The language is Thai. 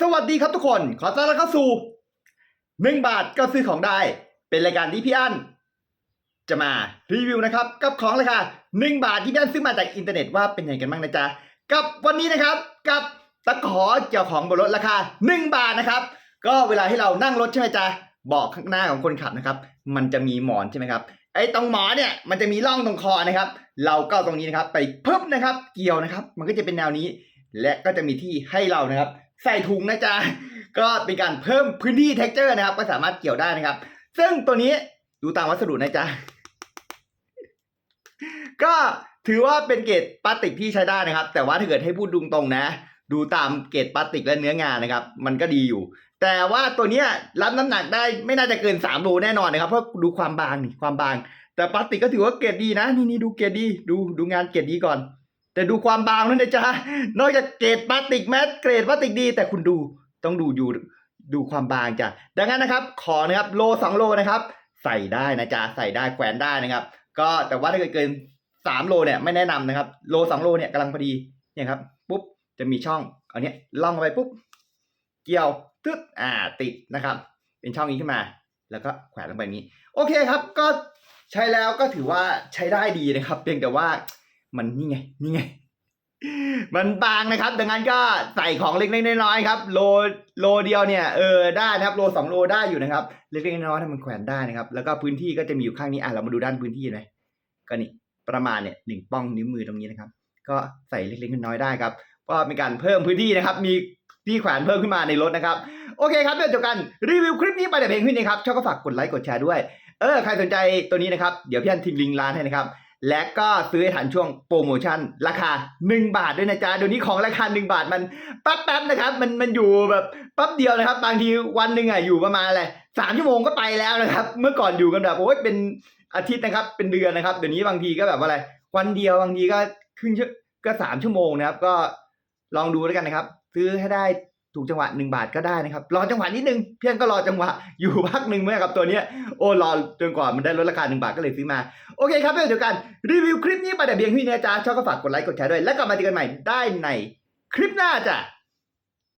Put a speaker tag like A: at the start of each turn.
A: สวัสดีครับทุกคน ขอต้อนรับเข้าสู่หนึ่งบาทก็ซื้อของได้ เป็นรายการที่พี่อั้นจะมารีวิวนะครับกับของราคาหนึ่งบาทที่พี่อั้นซื้อมาจากอินเทอร์เน็ตว่าเป็นยังไงกันบ้างนะจ๊ะกับวันนี้นะครับกับตะขอเกี่ยวของบนรถราคาหนึ่งบาทนะครับ ก็เวลาที่เรานั่งรถใช่ไหมจ๊ะบอกข้างหน้าของคนขับนะครับ มันจะมีหมอนใช่ไหมครับไอ้ตรงหมอนเนี่ยมันจะมีร่องตรงคอนะครับ เราก็เอาตรงนี้นะครับ ไปเพิ่มนะครับ เกี่ยวนะครับ มันก็จะเป็นแนวนี้ และก็จะมีที่ให้เรานะครับ ใส่ถุงนะจ๊ะ ก็เป็นการเพิ่มพื้นที่ texture นะครับ ก็สามารถเกี่ยวได้นะครับ ซึ่งตัวนี้ดูตามวัสดุนะจ๊ะ ก็ถือว่าเป็นเกรดพลาสติกที่ใช้ได้นะครับ แต่ว่าถ้าเกิดให้พูดดุงตรงนะ ดูตามเกรดพลาสติกและเนื้องานนะครับ มันก็ดีอยู่ แต่ว่าตัวเนี้ยรับน้ำหนักได้ไม่น่าจะเกิน3โลแน่นอนนะครับ เพราะดูความบางนี่ความบาง แต่พลาสติกก็ถือว่าเกรดดีนะ นี่นี่ดูเกรดดี ดูดูงานเกรดดีก่อน แต่ดูความบางนั่นนะจ๊ะนอกจากเกรดพลาสติกแม้เกรดพลาสติกดี แต่คุณดูต้องดูอยู่ดูความบางจ้ะดังนั้นนะครับ ขอนะครับโลสองโลนะครับ ใส่ได้นะจ๊ะใส่ได้แขวนได้นะครับ ก็แต่ว่าถ้าเกิดเกินสามโลเนี่ยไม่แนะนำนะครับ โลสองโลเนี่ยกำลังพอดีเนี่ยครับปุ๊บจะมีช่องเอาเนี้ยล่องไปปุ๊บเกี่ยวตึ๊ดอ่าติดนะครับ เป็นช่องนี้ขึ้นมา แล้วก็แขวนลงไปนี้ โอเคครับก็ใช้แล้วก็ถือว่าใช้ได้ดีนะครับ เพียงแต่ว่า มันนี่ไงนี่ไง มันบางนะครับ ดังนั้นก็ใส่ของเล็กๆน้อยๆครับ โลโลเดียวเนี่ยเออได้นะครับโลสองโลได้อยู่นะครับ เล็กๆน้อยๆถ้ามันแขวนได้นะครับ แล้วก็พื้นที่ก็จะมีอยู่ข้างนี้อะเรามาดูด้านพื้นที่หน่อยก็นี่ประมาณเนี่ยหนึ่งป้องนิ้วมือตรงนี้นะครับ ก็ใส่เล็กๆน้อยๆได้ครับก็เป็นการเพิ่มพื้นที่นะครับ มีที่แขวนเพิ่มขึ้นมาในรถนะครับ โอเคครับเดี๋ยวจบกันรีวิวคลิปนี้ไปแต่เพียงเท่านี้ครับชอบก็ฝากกดไลค์กดแชร์ด้วย เออใครสนใจตัวนี้นะครับ เดี๋ยวพี่อันทิ้งลิงก์ร้านให้นะครับ และก็ซื้อให้ทันช่วงโปรโมชั่น ราคา 1 บาทด้วยนะจ๊ะเดี๋ยวนี้ของราคา 1 บาทมันแป๊บๆนะครับ มันมันอยู่แบบแป๊บเดียวนะครับ บางทีวันหนึ่งอะอยู่ประมาณอะไรสามชั่วโมงก็ไปแล้วนะครับ เมื่อก่อนอยู่กันแบบโอ้ยเป็นอาทิตย์นะครับ เป็นเดือนนะครับเดี๋ยวนี้บางทีก็แบบว่าอะไร วันเดียวบางทีก็ครึ่งชั่วก็สามชั่วโมงนะครับ ก็ลองดูแล้วกันนะครับ ซื้อให้ได้ ถูกจังหวะหนึ่งบาทก็ได้นะครับ รอจังหวะนิดนึงเพียงก็รอจังหวะอยู่พักหนึ่งเมื่อกับตัวเนี้ยโอ้รอจนกว่ามันได้ลดราคาหนึ่งบาทก็เลยซื้อมา โอเคครับเดี๋ยวกันรีวิวคลิปนี้ไปแต่เบียงเท่านี้นะจ๊ะชอบก็ฝากกดไลค์กดแชร์ด้วย แล้วกลับมาเจอกันใหม่ได้ในคลิปหน้าจ้ะ